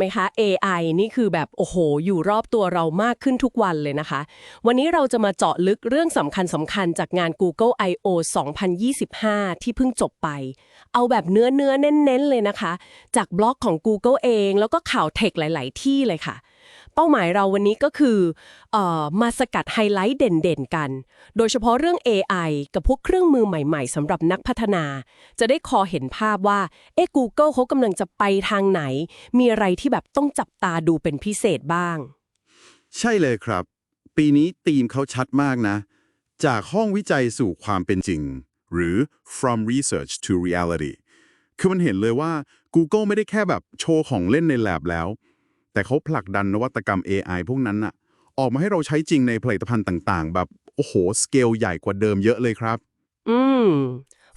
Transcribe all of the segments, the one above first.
ไหมคะ AI นี่คือแบบโอ้โห อยู่รอบตัวเรามากขึ้นทุกวันเลยนะคะ วันนี้เราจะมาเจาะลึกเรื่องสำคัญสำคัญจากงาน Google I/O 2025 ที่เพิ่งจบไป เอาแบบเนื้อเนื้อเน้นๆเลยนะคะ จากบล็อกของ Google เอง แล้วก็ข่าวเทคหลาย ๆ ที่เลยค่ะ เป้าหมายเราวันนี้ก็คือออมาสกัดไฮไลท์เด่นๆกัน โดยเฉพาะเรื่อง AI กับพวกเครื่องมือใหม่ๆสำหรับนักพัฒนา จะได้คอเห็นภาพว่า เอ๊ะ Google เขากำลังจะไปทางไหน มีอะไรที่แบบต้องจับตาดูเป็นพิเศษบ้าง ใช่เลยครับ ปีนี้ธีมเขาชัดมากนะ จากห้องวิจัยสู่ความเป็นจริง หรือ from research to reality คือมันเห็นเลยว่า Google ไม่ได้แค่แบบโชว์ของเล่นใน lab แล้ว แต่เขาผลักดันนวัตกรรม AI พวกนั้นน่ะออกมาให้เราใช้จริงในผลิตภัณฑ์ต่าง ๆ แบบโอ้โหสเกลใหญ่กว่าเดิมเยอะเลยครับ อืม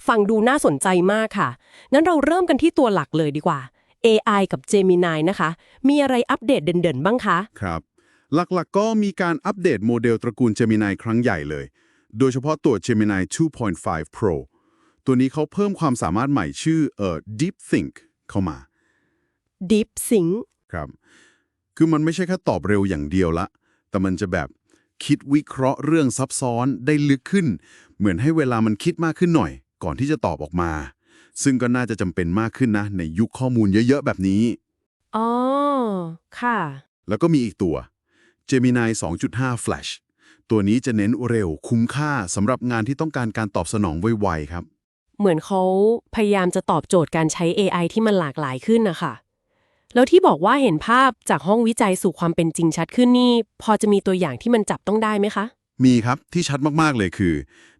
ฟังดูน่าสนใจมากค่ะงั้นเราเริ่มกันที่ตัวหลักเลยดีกว่า AI กับ Gemini นะคะ มีอะไรอัปเดตเด่นๆ บ้างคะ ครับ หลักๆก็มีการอัปเดตโมเดลตระกูล Gemini ครั้งใหญ่เลย โดยเฉพาะตัว Gemini 2.5 Pro ตัวนี้เขาเพิ่มความสามารถใหม่ชื่อเอ่อ DeepThink เข้ามา Deep Sync ครับ คือมันไม่ใช่แค่ตอบเร็วอย่างเดียวละ แต่มันจะแบบคิดวิเคราะห์เรื่องซับซ้อนได้ลึกขึ้น เหมือนให้เวลามันคิดมากขึ้นหน่อย ก่อนที่จะตอบออกมา ซึ่งก็น่าจะจำเป็นมากขึ้นนะ ในยุคข้อมูลเยอะๆ แบบนี้ อ๋อ ค่ะ แล้วก็มีอีกตัว Gemini 2.5 Flash ตัวนี้จะเน้นเร็วคุ้มค่าสำหรับงานที่ต้องการการตอบสนองไวๆครับ เหมือนเขาพยายามจะตอบโจทย์การใช้ AI ที่มันหลากหลายขึ้นนะคะ แล้วที่บอกว่าเห็นภาพจากห้องวิจัยสู่ความเป็นจริงชัดขึ้นนี่ พอจะมีตัวอย่างที่มันจับต้องได้ไหมคะ มีครับที่ชัดมาก ๆ เลยคือ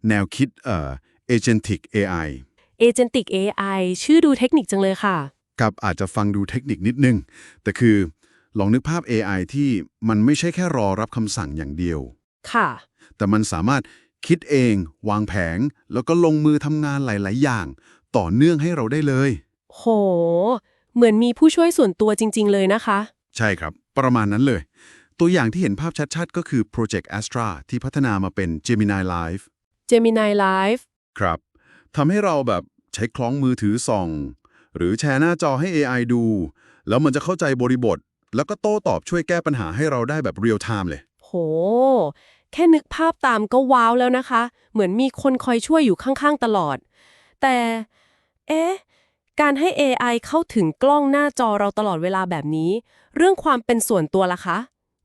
แนวคิดเอ่อ agentic AI Agentic AI ชื่อดูเทคนิคจังเลยค่ะ กับอาจจะฟังดูเทคนิคนิดนึง แต่คือลองนึกภาพ AI ที่มันไม่ใช่แค่รอรับคำสั่งอย่างเดียว ค่ะ แต่มันสามารถคิดเอง วางแผง แล้วก็ลงมือทำงานหลาย ๆ อย่าง ต่อเนื่องให้เราได้เลย โห เหมือนมีผู้ช่วยส่วนตัวจริง ๆ เลยนะคะ ใช่ครับ ประมาณนั้นเลย ตัวอย่างที่เห็นภาพชัดๆ ก็คือ Project Astra ที่พัฒนามาเป็น Gemini Live Gemini Live ครับทำให้เราแบบใช้คล้องมือถือส่อง หรือแชร์หน้าจอให้ AI ดู แล้วมันจะเข้าใจบริบท แล้วก็โต้ตอบช่วยแก้ปัญหาให้เราได้แบบเรียลไทม์เลย โห แค่นึกภาพตามก็ว้าวแล้วนะคะ เหมือนมีคนคอยช่วยอยู่ข้างๆตลอด แต่ เอ๊ะ การให้ AI เข้าถึงกล้องหน้าจอเราตลอดเวลาแบบนี้ เรื่องความเป็นส่วนตัวล่ะคะ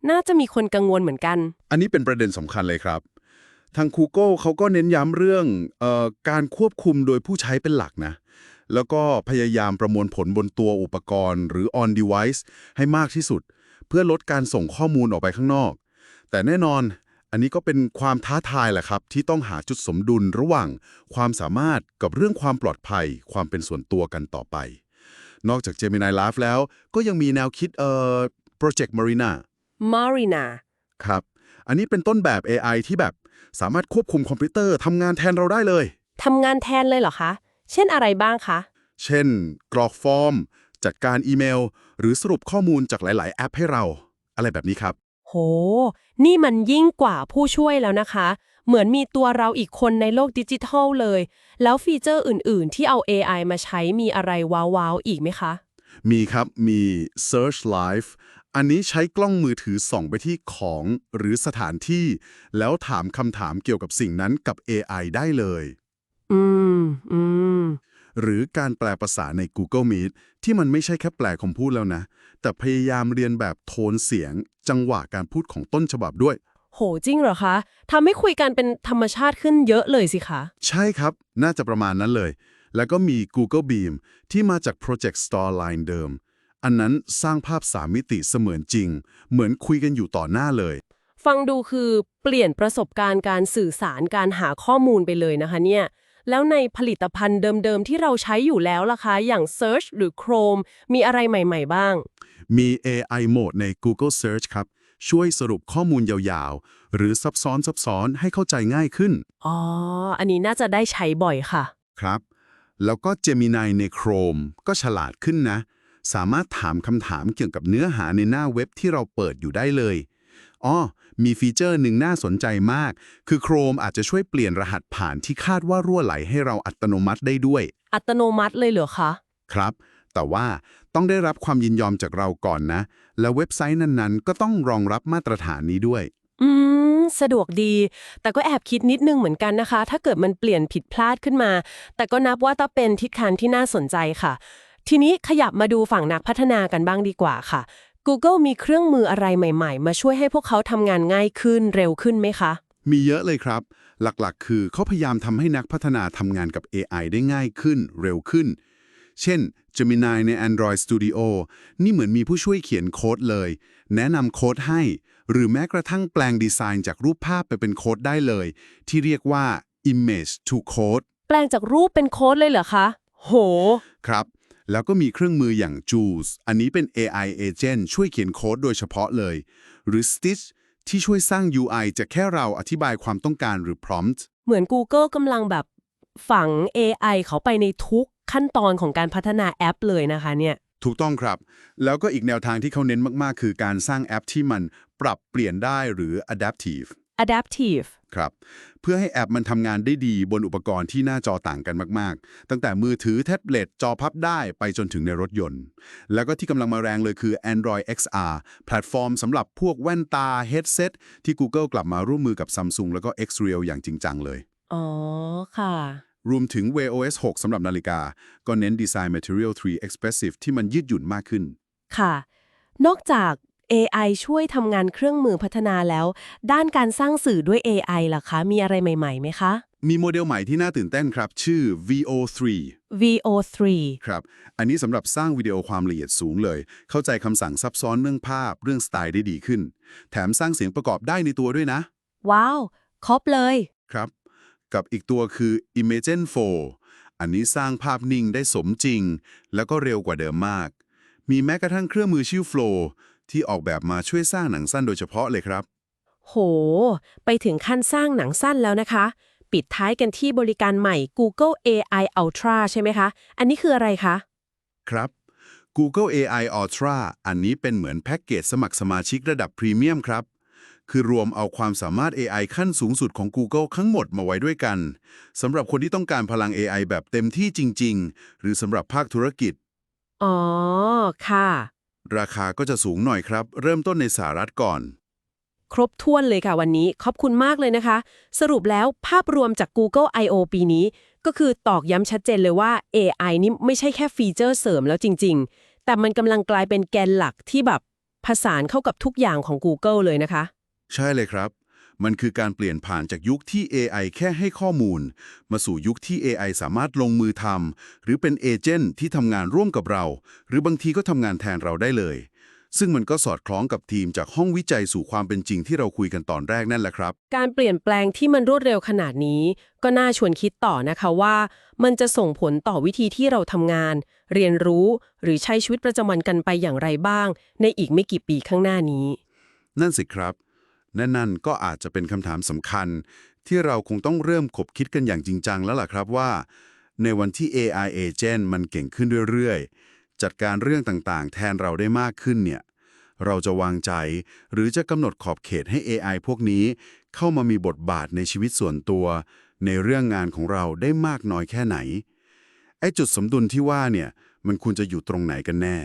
น่าจะมีคนกังวลเหมือนกัน อันนี้เป็นประเด็นสำคัญเลยครับ ทาง Google เขาก็เน้นย้ำเรื่องเออการควบคุมโดยผู้ใช้เป็นหลักนะ แล้วก็พยายามประมวลผลบนตัวอุปกรณ์ หรือ on device ให้มากที่สุด เพื่อลดการส่งข้อมูลออกไปข้างนอก แต่แน่นอน อันนี้ก็เป็นความท้าทายแหละครับที่ต้องหาจุดสมดุลระหว่างความสามารถกับเรื่องความปลอดภัย ความเป็นส่วนตัวกันต่อไป นอกจาก Gemini Live แล้วก็ยังมีแนวคิดเอ่อ Project Marina Marina ครับ อันนี้เป็นต้นแบบ AI ที่แบบสามารถควบคุมคอมพิวเตอร์ทำงานแทนเราได้เลยทำงานแทนเลยเหรอคะ เช่นอะไรบ้างคะ เช่น กรอกฟอร์ม จัดการอีเมล หรือสรุปข้อมูลจากหลาย ๆ แอปให้เรา อะไรแบบนี้ครับ โห นี่มันยิ่งกว่าผู้ช่วยแล้วนะคะ เหมือนมีตัวเราอีกคนในโลกดิจิทัลเลย แล้วฟีเจอร์อื่นๆ ที่เอา AI มาใช้มีอะไรว้าวๆ อีกไหมคะ มีครับ มี Search Live อันนี้ใช้กล้องมือถือส่องไปที่ของหรือสถานที่ แล้วถามคำถามเกี่ยวกับสิ่งนั้นกับ AI ได้เลย อืม อืม หรือการแปลภาษาใน Google Meet ที่มันไม่ใช่แค่แปลคำพูดแล้วนะ แต่พยายามเรียนแบบโทนเสียง จังหวะการพูดของต้นฉบับด้วย โหจริงเหรอคะทำให้คุยกันเป็นธรรมชาติขึ้นเยอะเลยสิคะ ใช่ครับ น่าจะประมาณนั้นเลย แล้วก็มี Google Beam ที่มาจาก Project Starline เดิม อันนั้นสร้างภาพสามมิติเสมือนจริง เหมือนคุยกันอยู่ต่อหน้าเลย ฟังดูคือเปลี่ยนประสบการณ์การสื่อสารการหาข้อมูลไปเลยนะคะเนี่ย แล้วในผลิตภัณฑ์เดิม ๆ ที่เราใช้อยู่แล้วล่ะคะอย่าง Search หรือ Chrome มีอะไรใหม่ ๆ บ้าง มี AI Mode ใน Google Search ครับ ช่วยสรุปข้อมูลยาวๆ หรือซับซ้อนซับซ้อนให้เข้าใจง่ายขึ้น อ๋อ อันนี้น่าจะได้ใช้บ่อยค่ะ ครับ แล้วก็ Gemini ใน Chrome ก็ฉลาดขึ้นนะ สามารถถามคำถามเกี่ยวกับเนื้อหาในหน้าเว็บที่เราเปิดอยู่ได้เลยอ๋อ มีฟีเจอร์หนึ่งน่าสนใจมาก คือ Chrome อาจจะช่วยเปลี่ยนรหัสผ่านที่คาดว่ารั่วไหลให้เราอัตโนมัติได้ด้วย อัตโนมัติเลยเหรอคะ ครับ แต่ว่าต้องได้รับความยินยอมจากเราก่อนนะ แล้วเว็บไซต์นั้นๆ ก็ต้องรองรับมาตรฐานนี้ด้วย อืม สะดวกดี แต่ก็แอบคิดนิดนึงเหมือนกันนะคะ ถ้าเกิดมันเปลี่ยนผิดพลาดขึ้นมา แต่ก็นับว่าถ้าเป็นทิศทางที่น่าสนใจค่ะทีนี้ขยับมาดูฝั่งนักพัฒนากันบ้างดีกว่าค่ะ Google มีเครื่องมืออะไรใหม่ ๆ มาช่วยให้พวกเขาทำงานง่ายขึ้นเร็วขึ้นไหมคะ มีเยอะเลยครับ หลักๆ คือเขาพยายามทำให้นักพัฒนาทำงานกับ AI ได้ง่ายขึ้น เร็วขึ้น เช่น Gemini ใน Android Studio นี่เหมือนมีผู้ช่วยเขียนโค้ดเลย แนะนำโค้ดให้ หรือแม้กระทั่งแปลงดีไซน์จากรูปภาพไปเป็นโค้ดได้เลย ที่เรียกว่า Image to Code แปลงจากรูปเป็นโค้ดเลยเหรอคะ โห ครับ แล้วก็มีเครื่องมืออย่าง Jules อันนี้เป็น AI agent ช่วยเขียนโค้ดโดยเฉพาะเลย หรือ Stitch ที่ช่วยสร้าง UI จะแค่เราอธิบายความต้องการหรือ prompt เหมือน Google กำลังแบบฝัง AI เขาไปในทุกขั้นตอนของการพัฒนาแอปเลยนะคะเนี่ย ถูกต้องครับ แล้วก็อีกแนวทางที่เขาเน้นมาก ๆ คือการสร้างแอปที่มันปรับเปลี่ยนได้หรือ adaptive adaptive ครับ เพื่อให้แอปมันทำงานได้ดีบนอุปกรณ์ที่หน้าจอต่างกันมาก ๆ ตั้งแต่มือถือแท็บเล็ตจอพับได้ไปจนถึงในรถยนต์ แล้วก็ที่กำลังมาแรงเลยคือ Android XR แพลตฟอร์มสำหรับพวกแว่นตา headset ที่ Google กลับมาร่วมมือกับ Samsung แล้วก็ Xreal อย่างจริงจังเลย อ๋อ ค่ะ รวมถึง Wear OS 6สำหรับนาฬิกา ก็เน้น Design Material 3 Expressive ที่มันยืดหยุ่นมากขึ้น ค่ะ นอกจาก AI ช่วยทำงานเครื่องมือพัฒนาแล้ว ด้านการสร้างสื่อด้วย AI ล่ะคะ มีอะไรใหม่ๆไหมคะ มีโมเดลใหม่ที่น่าตื่นเต้นครับ ชื่อ VO3 VO3 ครับ อันนี้สำหรับสร้างวิดีโอความละเอียดสูงเลย เข้าใจคำสั่งซับซ้อนเรื่องภาพ เรื่องสไตล์ได้ดีขึ้น แถมสร้างเสียงประกอบได้ในตัวด้วยนะ ว้าว ครบเลย ครับ กับอีกตัวคือ Imagen 4 อันนี้สร้างภาพนิ่งได้สมจริง แล้วก็เร็วกว่าเดิมมาก มีแม้กระทั่งเครื่องมือชื่อ Flow ที่ออกแบบมาช่วยสร้างหนังสั้นโดยเฉพาะเลยครับ โห ไปถึงขั้นสร้างหนังสั้นแล้วนะคะ ปิดท้ายกันที่บริการใหม่ Google AI Ultra ใช่ไหมคะ อันนี้คืออะไรคะ ครับ Google AI Ultra อันนี้เป็นเหมือนแพ็กเกจสมัครสมาชิกระดับพรีเมียมครับ คือรวมเอาความสามารถ AI ขั้นสูงสุดของ Google ทั้งหมดมาไว้ด้วยกันสำหรับคนที่ต้องการพลัง AI แบบเต็มที่จริง ๆ หรือสำหรับภาคธุรกิจ อ๋อ ค่ะ ราคาก็จะสูงหน่อยครับ เริ่มต้นในสหรัฐก่อน ครบถ้วนเลยค่ะวันนี้ ขอบคุณมากเลยนะคะ สรุปแล้วภาพรวมจาก Google I.O. ปีนี้ ก็คือตอกย้ำชัดเจนเลยว่า AI นี่ไม่ใช่แค่ฟีเจอร์เสริมแล้วจริง ๆ แต่มันกำลังกลายเป็นแกนหลักที่แบบผสานเข้ากับทุกอย่างของ Google เลยนะคะ ใช่เลยครับ มันคือการเปลี่ยนผ่านจากยุคที่ AI แค่ให้ข้อมูล มาสู่ยุคที่ AI สามารถลงมือทำหรือเป็นเอเจนต์ที่ทำงานร่วมกับเรา หรือบางทีก็ทำงานแทนเราได้เลย ซึ่งมันก็สอดคล้องกับทีมจากห้องวิจัยสู่ความเป็นจริงที่เราคุยกันตอนแรกนั่นแหละครับ การเปลี่ยนแปลงที่มันรวดเร็วขนาดนี้ ก็น่าชวนคิดต่อนะคะว่า มันจะส่งผลต่อวิธีที่เราทำงาน เรียนรู้ หรือใช้ชีวิตประจำวันกันไปอย่างไรบ้าง ในอีกไม่กี่ปีข้างหน้านี้ นั่นสิครับ นั่นนั่นก็อาจจะเป็นคำถามสำคัญ ที่เราคงต้องเริ่มขบคิดกันอย่างจริงจังแล้วล่ะครับว่า ในวันที่ AI agent มันเก่งขึ้นเรื่อยๆ จัดการเรื่องต่างๆ แทนเราได้มากขึ้นเนี่ยเราจะวางใจ หรือจะกำหนดขอบเขตให้ AI พวกนี้ เข้ามามีบทบาทในชีวิตส่วนตัว ในเรื่องงานของเราได้มากน้อยแค่ไหนไอ้จุดสมดุลที่ว่าเนี่ยมันควรจะอยู่ตรงไหนกันแน่